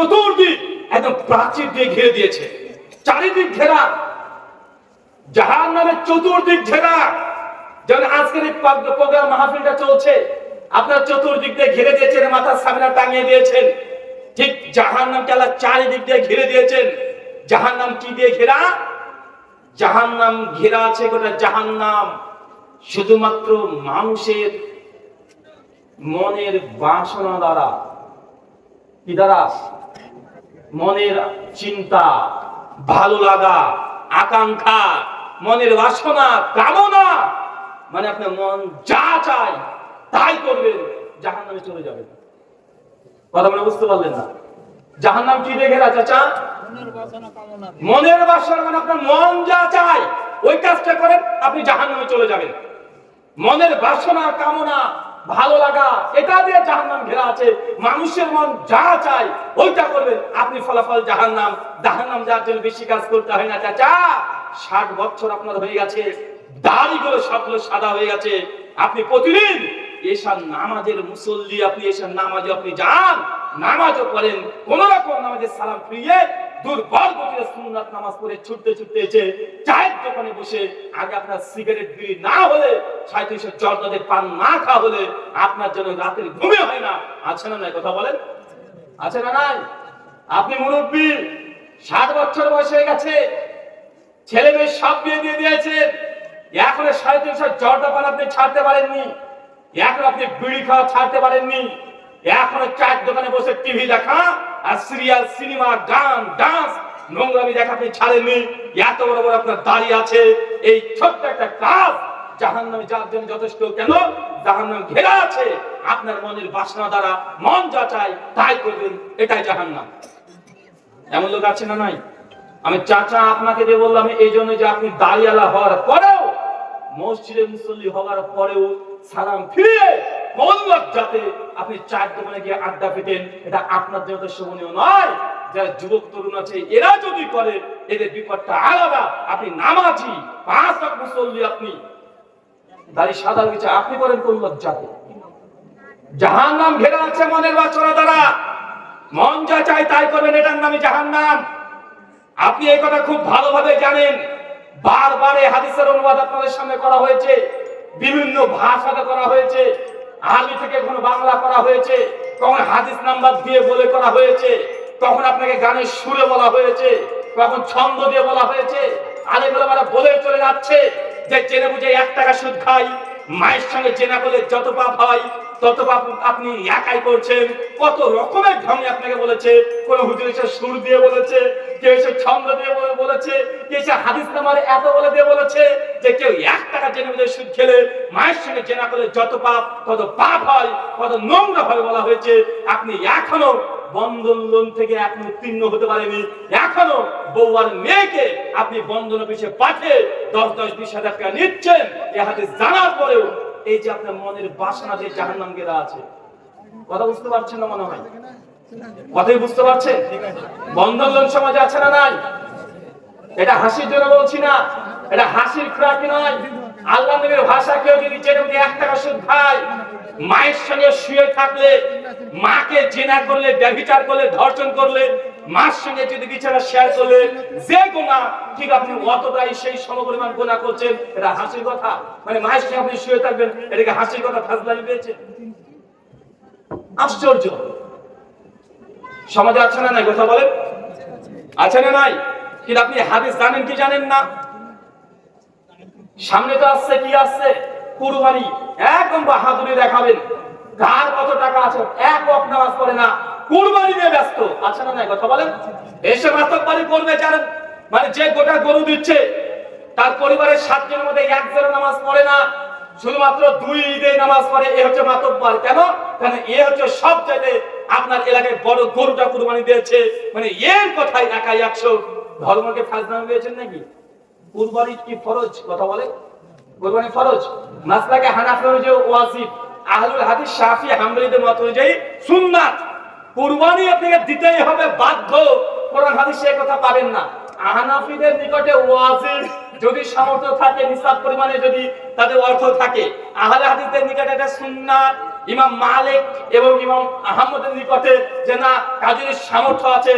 চতুর্দিক একদম প্রাচীর দিয়ে ঘিরে দিয়েছে। চারিদিক ঘেরা। জাহান নামের চতুর্দিক ঘেরা। যেমন আজকের এই প্রোগ্রাম মাহফিলটা চলছে, আপনার চতুর্দিক দিয়ে ঘিরে দিয়েছেন মাথার সামনে টাঙিয়ে দিয়েছেন। ঠিক জাহান নামকে আল্লাহ চারিদিক দিয়ে ঘিরে দিয়েছেন। জাহান নাম কি দিয়ে ঘেরা? জাহান নাম ঘেরা আছে গোটা জাহান নাম শুধুমাত্র মানুষের মনের বাসনা দ্বারা। কি দ্বারা? মনের চিন্তা, ভালো লাগা, আকাঙ্ক্ষা, মনের বাসনা, কামনা মানে আপনার মন যা চায় তাই করবেন জাহান নামে চলে যাবেন। কথা মানে বুঝতে পারলেন না? জাহান নাম কি দেখে চাচা? মনের বাসনা মানে আপনার মন যা চায়, ওই কাজটা করেন আপনি জাহান নামে চলে যাবেন। মনের বাসনা, কামনা, ভালো লাগা, এটা দিয়ে ঘেরা আছে, মানুষের মন যা চায়, ওইটা করবেন। আপনি ফলাফল যার জন্য বেশি কাজ করতে হয় না, চাচা। ষাট বছর আপনার হয়ে গেছে দাড়িগুলো সবগুলো সাদা হয়ে গেছে। আপনি প্রতিদিন এসব নামাজের মুসল্লি, আপনি এসব নামাজে, আপনি যান, নামাজও করেন কোন রকম নামাজের সালাম ফিরিয়ে দুর্বল গতিতে নামাজ পড়ে ছুটতে ছুটতে এসে চায়ের দোকানে বসে আগে আপনার সিগারেট বিড়ি না হলে সাঁত্রিশের জর্দাতে পান না খাওয়া হলে আপনার জন্য রাতের ঘুমে হয় না। আছে না নাই কথা বলেন? আছে না নাই? আপনি মুরব্বী ষাট বছর বয়স হয়ে গেছে, ছেলে মেয়ে সব বিয়ে দিয়ে দিয়েছেন এখন সাড়ে তিনশো জর্দা পান আপনি ছাড়তে পারেননি। এখন আপনি বিড়ি খাওয়া ছাড়তে পারেননি। এখন চার দোকানে বসে টিভি দেখা আর সিরিয়াল, সিনেমা, গান, ডান্স নোংরামি দেখা আপনি ছাড়েননি। এত বড় বড় আপনার দাড়ি আছে। এই ছোট্ট একটা কাজ জাহান নামে যার জন্য যথেষ্ট। কেন? জাহান নাম ঘেরা আছে। আপনার মনের বাসনা দ্বারা মন যা চায় তাই করবেন, এটাই জাহান নাম এমন লোক আছে না নাই? আমি চাচা আপনাকে যে বললাম, এই জন্য যে আপনি দাঁড়িয়ালা হওয়ার পরেও, মসজিদে মুসল্লি হওয়ার পরেও সালাম ফিরিয়ে কোন লজ্জাতে আপনি চার দোকানে গিয়ে আড্ডা পেতেন এটা আপনার জন্য শোভনীয় নয়। যারা যুবক, তরুণ আছে, এরা যদি করে, এদের বিপদটা আলাদা। আপনি নামাজি, পাঁচ মুসল্লি আপনি। দাড়ি সাদা হয়েছে, আপনি করেন কোন লজ্জাতে জাহান নাম ঘেরা আছে মনের বাচনা দ্বারা। মন যা চায় তাই করবেন, এটার নামে জাহান নাম আপনি এই কথা খুব ভালোভাবে জানেন। বারবার এই হাদিসের অনুবাদ আপনাদের সামনে করা হয়েছে। বিভিন্ন ভাষাতে করা হয়েছে। আরবি থেকে কোন বাংলা করা হয়েছে। কখন হাদিস নাম্বার দিয়ে বলে করা হয়েছে। তখন আপনাকে গানের সুরে বলা হয়েছে কখন ছন্দ দিয়ে বলা হয়েছে। আর বলে চলে যাচ্ছে যে, জেনে বুঝে এক টাকা সুদ খাই, মায়ের সঙ্গে জেনা করলে যত পাপ হয়, তত পাপ আপনি একাই করছেন। কত রকমের ঢঙে আপনাকে বলেছে। কোন হুজুর এসে সুর দিয়ে বলেছে, কেউ এসে ছন্দ দিয়ে বলে- বলেছে, কেউ এসে হাদিস নামার এত বলে দিয়ে বলেছে যে, কেউ এক টাকা জেনে বুঝে সুদ খেলে মায়ের সঙ্গে জেনা করলে যত পাপ, তত পাপ হয় কত নোংরা ভাবে বলা হয়েছে। আপনি এখনও বন্ধন লোন থেকে এখন উত্তীর্ণ হতে পারেনি। এখনও বউ আর মেয়েকে আপনি বন্ধন অফিসে পাঠিয়ে দশ দশ, বিশ হাজার টাকা নিচ্ছেন। এ হাতে জানার পরেও এই যে আপনার মনের বাসনা যে জাহান নাম গেরা আছে, কথা বুঝতে পারছেন না মনে হয়? কথাই বুঝতে পারছেন? বন্ধন লোন সমাজে আছে না নাই? এটা হাসির জন্য বলছি না। এটা হাসির খোরাকি নয়। আল্লাহ নবীর ভাষা কেউ যদি জেনে বুঝে, এক টাকা সুদ খায়, মায়ের সঙ্গে শুয়ে থাকলে, মাকে জেনা করলে, ব্যভিচার করলে, ধর্ষণ করলে, মার সঙ্গে যদি বিছানা শেয়ার করলে, যে গোনা ঠিক আপনি অতটাই সেই সমপরিমাণ গোনা করছেন, এটা হাসির কথা। মানে মায়ের সঙ্গে আপনি শুয়ে থাকবেন, এটাকে হাসির কথা ফাজলামি পেয়েছে আশ্চর্য। সমাজে আছে না নাই? কথা বলেন। আছে না নাই? কিন্তু আপনি হাদিস জানেন কি জানেন না? সামনে তো আসছে, কি আসছে? কুরবানি। একদম বাহাদুরি দেখাবেন। কার কত টাকা আছে, এক ওয়াক্ত নামাজ পড়ে না, কুরবানি নিয়ে ব্যস্ত। আছে না নাই কথা বলেন। এসে মাতব্বারি করবে, যার মানে যে গোটা গরু দিচ্ছে, তার পরিবারের সাতজনের মধ্যে একজন নামাজ পড়ে না, শুধুমাত্র দুই ঈদে নামাজ পড়ে, এ হচ্ছে মাতব্বার। কেন? কারণ এ হচ্ছে সব জায়গায় আপনার এলাকায় বড় গরুটা কুরবানি দিয়েছে। মানে এর কথাই একাই একশো। ধর্মকে ফাজলামি পেয়েছেন নাকি? কুরবানি কি ফরজ, কথা বলে? কুরবানি ফরজ? মাসলাকে হানাফি ওয়াজিব। আহলুল হাদিস শাফি মত অনুযায়ী সুন্নাত। কুরবানি আপনাকে দিতেই হবে বাধ্য। কোরআন হাদিসে কথা পাবেন না। নিকটে ওয়াজিব যদি সামর্থ্য থাকে, নিসাব পরিমাণে যদি তাদের অর্থ থাকে। আহলে হাদিসদের নিকটে এটা সুন্নাত। ইমাম মালিক এবং ইমাম আহমদের নিকটে যে না, কাজের সামর্থ্য আছে